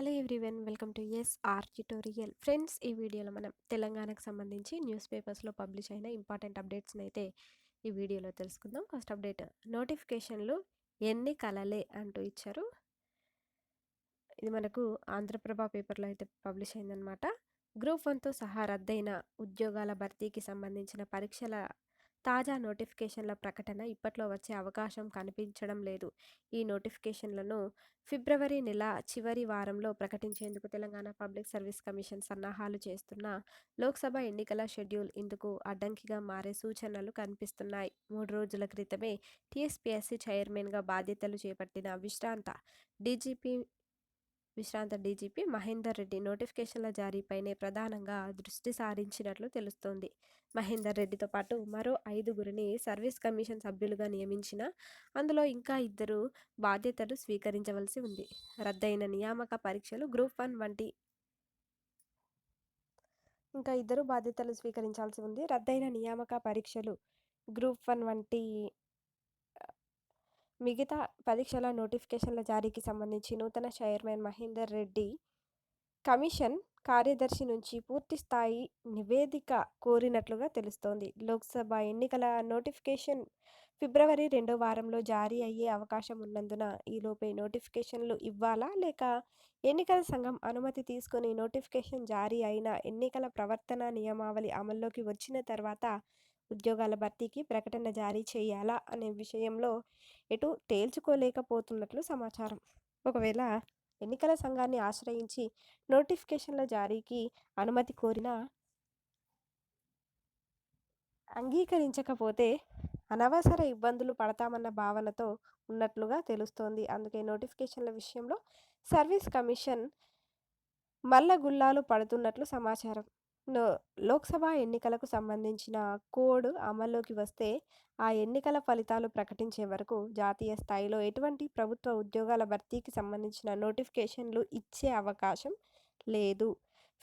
Hello everyone welcome to S R tutorial. Friends ఈ వీడియోలో మనం తెలంగాణకు సంబంధించి న్యూస్ పేపర్స్లో పబ్లిష్ అయిన ఇంపార్టెంట్ అప్డేట్స్ని అయితే ఈ వీడియోలో తెలుసుకుందాం. ఫస్ట్ అప్డేట్ నోటిఫికేషన్లు ఎన్ని కలలే అంటూ ఇచ్చారు. ఇది మనకు ఆంధ్రప్రభ పేపర్లో అయితే పబ్లిష్ అయిందనమాట గ్రూప్ వన్తో సహా రద్దయిన ఉద్యోగాల భర్తీకి సంబంధించిన పరీక్షల తాజా నోటిఫికేషన్ల ప్రకటన ఇప్పట్లో వచ్చే అవకాశం కనిపించడం లేదు. ఈ నోటిఫికేషన్లను ఫిబ్రవరి నెల చివరి వారంలో ప్రకటించేందుకు తెలంగాణ పబ్లిక్ సర్వీస్ కమిషన్ సన్నాహాలు చేస్తున్న లోక్సభ ఎన్నికల షెడ్యూల్ ఇందుకు అడ్డంకిగా మారే సూచనలు కనిపిస్తున్నాయి. మూడు రోజుల క్రితమే టీఎస్పీఎస్సీ చైర్మన్గా బాధ్యతలు చేపట్టిన విశ్రాంత డీజీపీ విశ్రాంత డీజీపీ మహేందర్ రెడ్డి నోటిఫికేషన్ల జారీపైనే ప్రధానంగా దృష్టి సారించినట్లు తెలుస్తోంది. మహేందర్ రెడ్డితో పాటు మరో ఐదుగురిని సర్వీస్ కమిషన్ సభ్యులుగా నియమించిన అందులో ఇంకా ఇద్దరు బాధ్యతలు స్వీకరించవలసి ఉంది. రద్దయిన నియామక పరీక్షలు గ్రూప్ వన్ వంటి ఇంకా ఇద్దరు బాధ్యతలు స్వీకరించాల్సి ఉంది. రద్దయిన నియామక పరీక్షలు గ్రూప్ వన్ వంటి మిగతా పరీక్షల నోటిఫికేషన్ల జారీకి సంబంధించి నూతన చైర్మన్ మహేందర్ రెడ్డి కమిషన్ కార్యదర్శి నుంచి పూర్తి స్థాయి నివేదిక కోరినట్లుగా తెలుస్తోంది. లోక్సభ ఎన్నికల నోటిఫికేషన్ ఫిబ్రవరి రెండో వారంలో జారీ అయ్యే అవకాశం ఉన్నందున ఈలోపే నోటిఫికేషన్లు ఇవ్వాలా లేక ఎన్నికల సంఘం అనుమతి తీసుకుని నోటిఫికేషన్ జారీ అయిన ఎన్నికల ప్రవర్తన నియమావళి అమల్లోకి వచ్చిన తర్వాత ఉద్యోగాల భర్తీకి ప్రకటన జారీ చేయాలా అనే విషయంలో ఎటు తేల్చుకోలేకపోతున్నట్లు సమాచారం. ఒకవేళ ఎన్నికల సంఘాన్ని ఆశ్రయించి నోటిఫికేషన్ల జారీకి అనుమతి కోరినా అంగీకరించకపోతే అనవసర ఇబ్బందులు పడతామన్న భావనతో ఉన్నట్లుగా తెలుస్తోంది. అందుకే నోటిఫికేషన్ల విషయంలో సర్వీస్ కమిషన్ మల్లగుల్లాలు పడుతున్నట్లు సమాచారం. లోక్సభ ఎన్నికలకు సంబంధించిన కోడ్ అమల్లోకి వస్తే ఆ ఎన్నికల ఫలితాలు ప్రకటించే వరకు జాతీయ స్థాయిలో ఎటువంటి ప్రభుత్వ ఉద్యోగాల భర్తీకి సంబంధించిన నోటిఫికేషన్లు ఇచ్చే అవకాశం లేదు.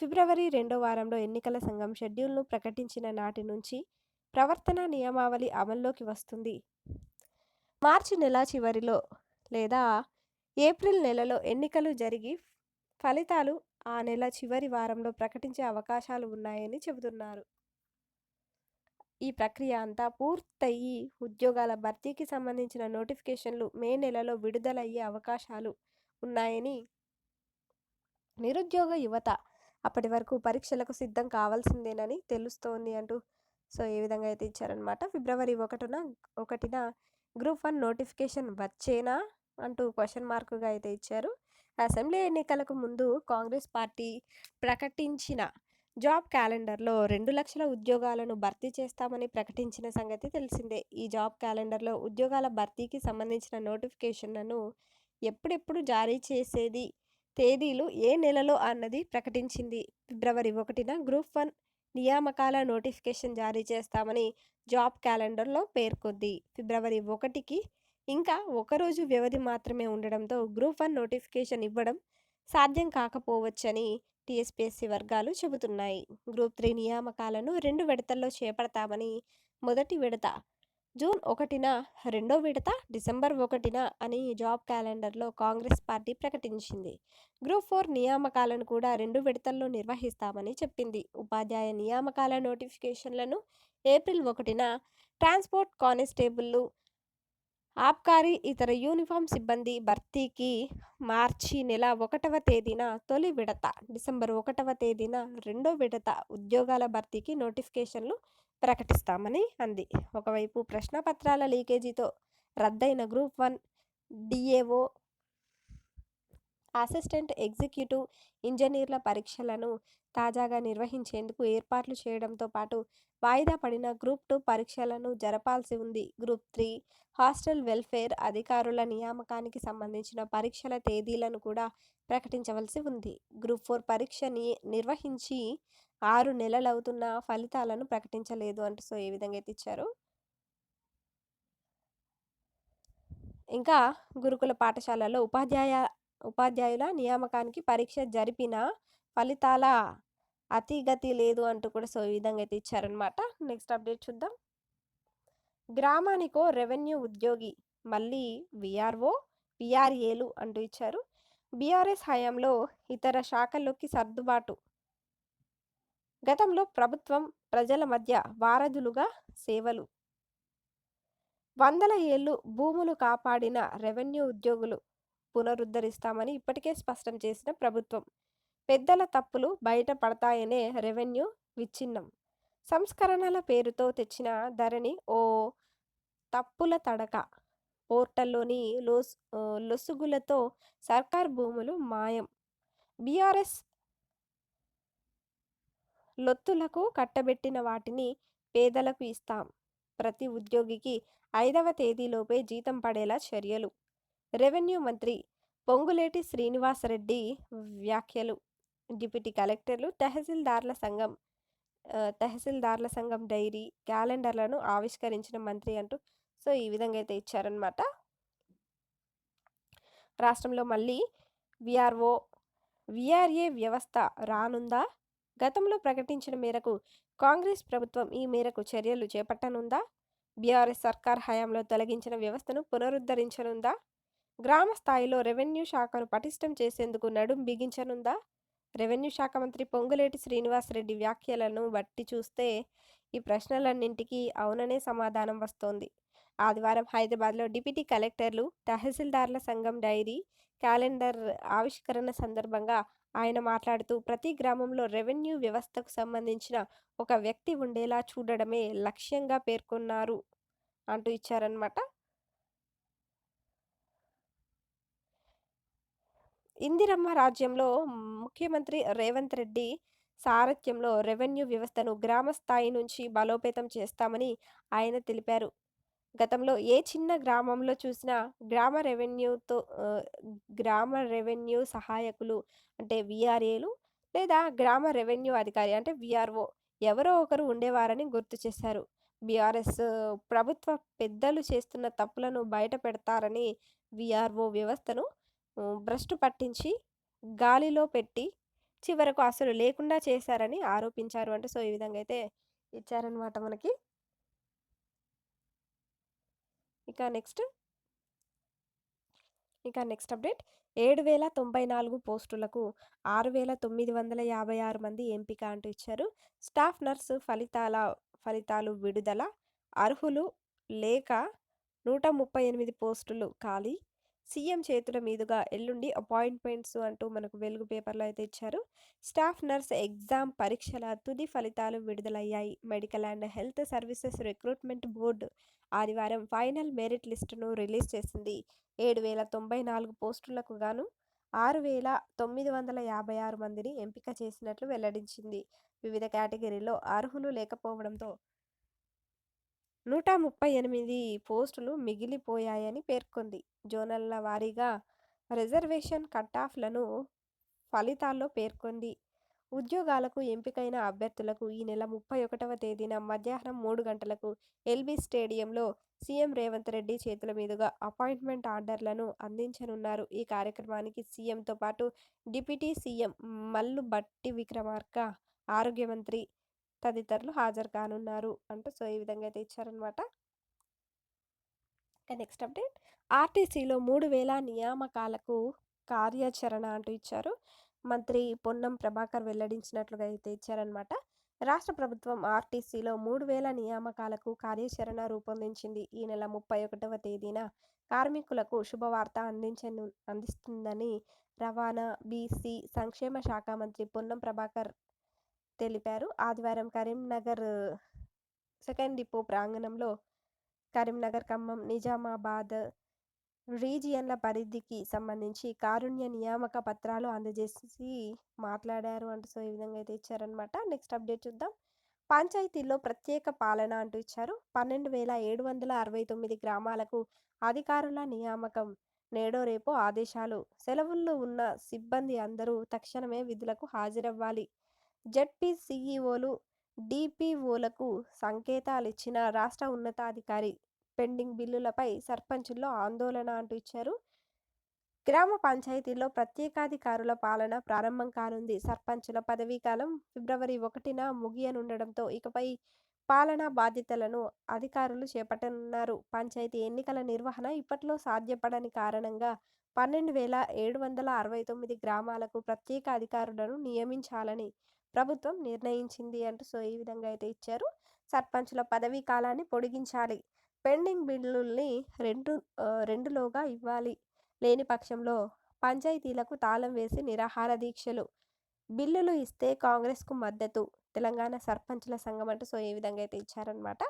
ఫిబ్రవరి రెండో వారంలో ఎన్నికల సంఘం షెడ్యూల్ను ప్రకటించిన నాటి నుంచి ప్రవర్తన నియమావళి అమల్లోకి వస్తుంది. మార్చి నెల చివరిలో లేదా ఏప్రిల్ నెలలో ఎన్నికలు జరిగి ఫలితాలు ఆ నెల చివరి వారంలో ప్రకటించే అవకాశాలు ఉన్నాయని చెబుతున్నారు. ఈ ప్రక్రియ అంతా పూర్తయి ఉద్యోగాల భర్తీకి సంబంధించిన నోటిఫికేషన్లు మే నెలలో విడుదలయ్యే అవకాశాలు ఉన్నాయని నిరుద్యోగ యువత అప్పటి వరకు పరీక్షలకు సిద్ధం కావాల్సిందేనని తెలుస్తోంది అంటూ సో ఏ విధంగా అయితే ఇచ్చారనమాట ఫిబ్రవరి ఒకటిన ఒకటిన గ్రూప్ వన్ నోటిఫికేషన్ వచ్చేనా అంటూ క్వశ్చన్ మార్కుగా అయితే ఇచ్చారు. అసెంబ్లీ ఎన్నికలకు ముందు కాంగ్రెస్ పార్టీ ప్రకటించిన జాబ్ క్యాలెండర్లో రెండు లక్షల ఉద్యోగాలను భర్తీ చేస్తామని ప్రకటించిన సంగతి తెలిసిందే. ఈ జాబ్ క్యాలెండర్లో ఉద్యోగాల భర్తీకి సంబంధించిన నోటిఫికేషన్లను ఎప్పుడెప్పుడు జారీ చేసేది తేదీలు ఏ నెలలో అన్నది ప్రకటించింది. ఫిబ్రవరి ఒకటిన గ్రూప్ వన్ నియామకాల నోటిఫికేషన్ జారీ చేస్తామని జాబ్ క్యాలెండర్లో పేర్కొంది. ఫిబ్రవరి ఒకటికి ఇంకా ఒకరోజు వ్యవధి మాత్రమే ఉండడంతో గ్రూప్ వన్ నోటిఫికేషన్ ఇవ్వడం సాధ్యం కాకపోవచ్చని టీఎస్పీఎస్సీ వర్గాలు చెబుతున్నాయి. గ్రూప్ త్రీ నియామకాలను రెండు విడతల్లో చేపడతామని మొదటి విడత. జూన్ ఒకటిన రెండో విడత డిసెంబర్ ఒకటిన అని జాబ్ క్యాలెండర్లో కాంగ్రెస్ పార్టీ ప్రకటించింది. గ్రూప్ ఫోర్ నియామకాలను కూడా రెండు విడతల్లో నిర్వహిస్తామని చెప్పింది. ఉపాధ్యాయ నియామకాల నోటిఫికేషన్లను ఏప్రిల్ ఒకటిన ట్రాన్స్పోర్ట్ కానిస్టేబుల్లు ఆబ్కారీ ఇతర యూనిఫామ్ సిబ్బంది భర్తీకి మార్చి నెల ఒకటవ తేదీన తొలి విడత డిసెంబర్ ఒకటవ తేదీన రెండో విడత ఉద్యోగాల భర్తీకి నోటిఫికేషన్లు ప్రకటిస్తామని అంది. ఒకవైపు ప్రశ్నపత్రాల లీకేజీతో రద్దయిన group one DAO assistant executive ఇంజనీర్ల పరీక్షలను తాజాగా నిర్వహించేందుకు ఏర్పాట్లు చేయడంతో పాటు వాయిదా పడిన గ్రూప్ టూ పరీక్షలను జరపాల్సి ఉంది. గ్రూప్ త్రీ హాస్టల్ వెల్ఫేర్ అధికారుల నియామకానికి సంబంధించిన పరీక్షల తేదీలను కూడా ప్రకటించవలసి ఉంది. గ్రూప్ ఫోర్ పరీక్షని నిర్వహించి ఆరు నెలలవుతున్న ఫలితాలను ప్రకటించలేదు అంటూ సో ఏ విధంగా అయితే ఇచ్చారు? ఇంకా గురుకుల పాఠశాలలో ఉపాధ్యాయ ఉపాధ్యాయుల నియామకానికి పరీక్ష జరిపిన ఫలితాల అతిగతి లేదు అంటూ కూడా సో ఈ విధంగా అయితే ఇచ్చారనమాట నెక్స్ట్ అప్డేట్ చూద్దాం. గ్రామానికో రెవెన్యూ ఉద్యోగి మళ్ళీ విఆర్ఓ విఆర్ఏలు అంటూ ఇచ్చారు. బీఆర్ఎస్ హయాంలో ఇతర శాఖల్లోకి సర్దుబాటు. గతంలో ప్రభుత్వం ప్రజల మధ్య వారధులుగా సేవలు. వందల ఏళ్ళు భూములు కాపాడిన రెవెన్యూ ఉద్యోగులు పునరుద్ధరిస్తామని ఇప్పటికే స్పష్టం చేసిన ప్రభుత్వం. పెద్దల తప్పులు బయటపడతాయనే రెవెన్యూ విచ్ఛిన్నం. సంస్కరణల పేరుతో తెచ్చిన ధరణి ఓ తప్పుల తడక. పోర్టల్లోని లోస్ లొసుగులతో సర్కార్ భూములు మాయం. బీఆర్ఎస్ లొత్తులకు కట్టబెట్టిన వాటిని పేదలకు ఇస్తాం. ప్రతి ఉద్యోగికి ఐదవ తేదీలోపే జీతం పడేలా చర్యలు. రెవెన్యూ మంత్రి పొంగులేటి శ్రీనివాసరెడ్డి వ్యాఖ్యలు. డిప్యూటీ కలెక్టర్లు తహసీల్దార్ల సంఘం తహసీల్దార్ల సంఘం డైరీ క్యాలెండర్లను ఆవిష్కరించిన మంత్రి అంటూ సో ఈ విధంగా అయితే ఇచ్చారనమాట రాష్ట్రంలో మళ్ళీ విఆర్ఓ విఆర్ఏ వ్యవస్థ రానుందా? గతంలో ప్రకటించిన మేరకు కాంగ్రెస్ ప్రభుత్వం ఈ మేరకు చర్యలు చేపట్టనుందా? బీఆర్ఎస్ సర్కార్ హయాంలో తొలగించిన వ్యవస్థను పునరుద్ధరించనుందా? గ్రామ స్థాయిలో రెవెన్యూ శాఖను పటిష్టం చేసేందుకు నడుం బిగించనుందా? రెవెన్యూ శాఖ మంత్రి పొంగులేటి శ్రీనివాసరెడ్డి వ్యాఖ్యలను బట్టి చూస్తే ఈ ప్రశ్నలన్నింటికీ అవుననే సమాధానం వస్తోంది. ఆదివారం హైదరాబాద్లో డిప్యూటీ కలెక్టర్లు తహసీల్దార్ల సంఘం డైరీ క్యాలెండర్ ఆవిష్కరణ సందర్భంగా ఆయన మాట్లాడుతూ ప్రతి గ్రామంలో రెవెన్యూ వ్యవస్థకు సంబంధించిన ఒక వ్యక్తి ఉండేలా చూడడమే లక్ష్యంగా పేర్కొన్నారు అంటూ ఇచ్చారనమాట ఇందిరమ్మ రాజ్యంలో ముఖ్యమంత్రి రేవంత్ రెడ్డి సారథ్యంలో రెవెన్యూ వ్యవస్థను గ్రామ స్థాయి నుంచి బలోపేతం చేస్తామని ఆయన తెలిపారు. గతంలో ఏ చిన్న గ్రామంలో చూసినా గ్రామ రెవెన్యూతో గ్రామ రెవెన్యూ సహాయకులు అంటే విఆర్ఏలు లేదా గ్రామ రెవెన్యూ అధికారి అంటే విఆర్ఓ ఎవరో ఒకరు ఉండేవారని గుర్తు చేశారు. బీఆర్ఎస్ ప్రభుత్వ పెద్దలు చేస్తున్న తప్పులను బయట పెడతారని విఆర్ఓ వ్యవస్థను భ్రష్టు పట్టించి గాలిలో పెట్టి చివరకు అసలు లేకుండా చేశారని ఆరోపించారు. అంటే సో ఈ విధంగా అయితే ఇచ్చారనమాట మనకి. ఇక నెక్స్ట్. ఇక నెక్స్ట్ అప్డేట్. ఏడు వేల తొంభై నాలుగు పోస్టులకు ఆరు వేల తొమ్మిది వందల యాభై ఆరు మంది ఎంపిక అంటూ ఇచ్చారు. స్టాఫ్ నర్సు ఫలితాల ఫలితాలు విడుదల అర్హులు లేక నూట ముప్పై ఎనిమిది పోస్టులు ఖాళీ. సీఎం చేతుల మీదుగా ఎల్లుండి అపాయింట్మెంట్స్ అంటూ మనకు వెలుగు పేపర్లో అయితే ఇచ్చారు. స్టాఫ్ నర్స్ ఎగ్జామ్ పరీక్షల తుది ఫలితాలు విడుదలయ్యాయి. Medical and health services recruitment board ఆదివారం ఫైనల్ మెరిట్ లిస్టును రిలీజ్ చేసింది. ఏడు వేల తొంభై నాలుగు పోస్టులకు గాను ఆరు వేల తొమ్మిది వందల యాభై ఆరు మందిని ఎంపిక చేసినట్లు వెల్లడించింది. వివిధ కేటగిరీలో అర్హులు లేకపోవడంతో నూట ముప్పై ఎనిమిది పోస్టులు మిగిలిపోయాయని పేర్కొంది. జోనల్ల వారీగా రిజర్వేషన్ కటాఫ్లను ఫలితాల్లో పేర్కొంది. ఉద్యోగాలకు ఎంపికైన అభ్యర్థులకు ఈ నెల ముప్పై ఒకటవ తేదీన మధ్యాహ్నం మూడు గంటలకు ఎల్బీ స్టేడియంలో సీఎం రేవంత్ రెడ్డి చేతుల మీదుగా అపాయింట్మెంట్ ఆర్డర్లను అందించనున్నారు. ఈ కార్యక్రమానికి సీఎంతో పాటు డిప్యూటీ సీఎం మల్లు బట్టి విక్రమార్క ఆరోగ్య మంత్రి తదితరులు హాజరు కానున్నారు. అంటూ సో ఈ విధంగా అయితే ఇచ్చారనమాట నెక్స్ట్ అప్డేట్. ఆర్టీసీలో మూడు వేల నియామకాలకు కార్యాచరణ అంటూ ఇచ్చారు. మంత్రి పొన్నం ప్రభాకర్ వెల్లడించినట్లుగా అయితే ఇచ్చారనమాట రాష్ట్ర ప్రభుత్వం ఆర్టీసీలో మూడు వేల నియామకాలకు కార్యాచరణ రూపొందించింది. ఈ నెల ముప్పై ఒకటవ తేదీన కార్మికులకు శుభవార్త అందించను అందిస్తుందని రవాణా బీసీ సంక్షేమ శాఖ మంత్రి పొన్నం ప్రభాకర్ తెలిపారు. ఆదివారం కరీంనగర్ సెకండ్ డిపో ప్రాంగణంలో కరీంనగర్ ఖమ్మం నిజామాబాద్ రీజియన్ల పరిధికి సంబంధించి కారుణ్య నియామక పత్రాలు అందజేసి మాట్లాడారు అంటూ సో ఈ విధంగా అయితే ఇచ్చారనమాట నెక్స్ట్ అప్డేట్ చూద్దాం. పంచాయతీల్లో ప్రత్యేక పాలన అంటూ ఇచ్చారు. పన్నెండు వేల ఏడు వందల అరవై తొమ్మిది గ్రామాలకు అధికారుల నియామకం. నేడో రేపో ఆదేశాలు. సెలవుల్లో ఉన్న సిబ్బంది అందరూ తక్షణమే విధులకు హాజరవ్వాలి. జడ్పీ సీఈఓలు డిపిఓలకు సంకేతాలు ఇచ్చిన రాష్ట్ర ఉన్నతాధికారి పెండింగ్ బిల్లులపై సర్పంచుల్లో ఆందోళన అంటూ ఇచ్చారు. గ్రామ పంచాయతీల్లో ప్రత్యేకాధికారుల పాలన ప్రారంభం కానుంది. సర్పంచుల పదవీకాలం ఫిబ్రవరి ఒకటిన ముగియనుండడంతో ఇకపై పాలనా బాధ్యతలను అధికారులు చేపట్టనున్నారు. పంచాయతీ ఎన్నికల నిర్వహణ ఇప్పట్లో సాధ్యపడని కారణంగా 12,769 గ్రామాలకు ప్రత్యేక అధికారులను నియమించాలని ప్రభుత్వం నిర్ణయించింది అంటూ సో ఈ విధంగా అయితే ఇచ్చారు. సర్పంచుల పదవీ కాలాన్ని పొడిగించాలి. పెండింగ్ బిల్లుల్ని రెండు రెండులోగా ఇవ్వాలి. లేని పక్షంలో పంచాయతీలకు తాళం వేసి నిరాహార దీక్షలు. బిల్లులు ఇస్తే కాంగ్రెస్‌కు మద్దతు. తెలంగాణ సర్పంచుల సంఘం అంటూ సో ఏ విధంగా అయితే ఇచ్చారనమాట.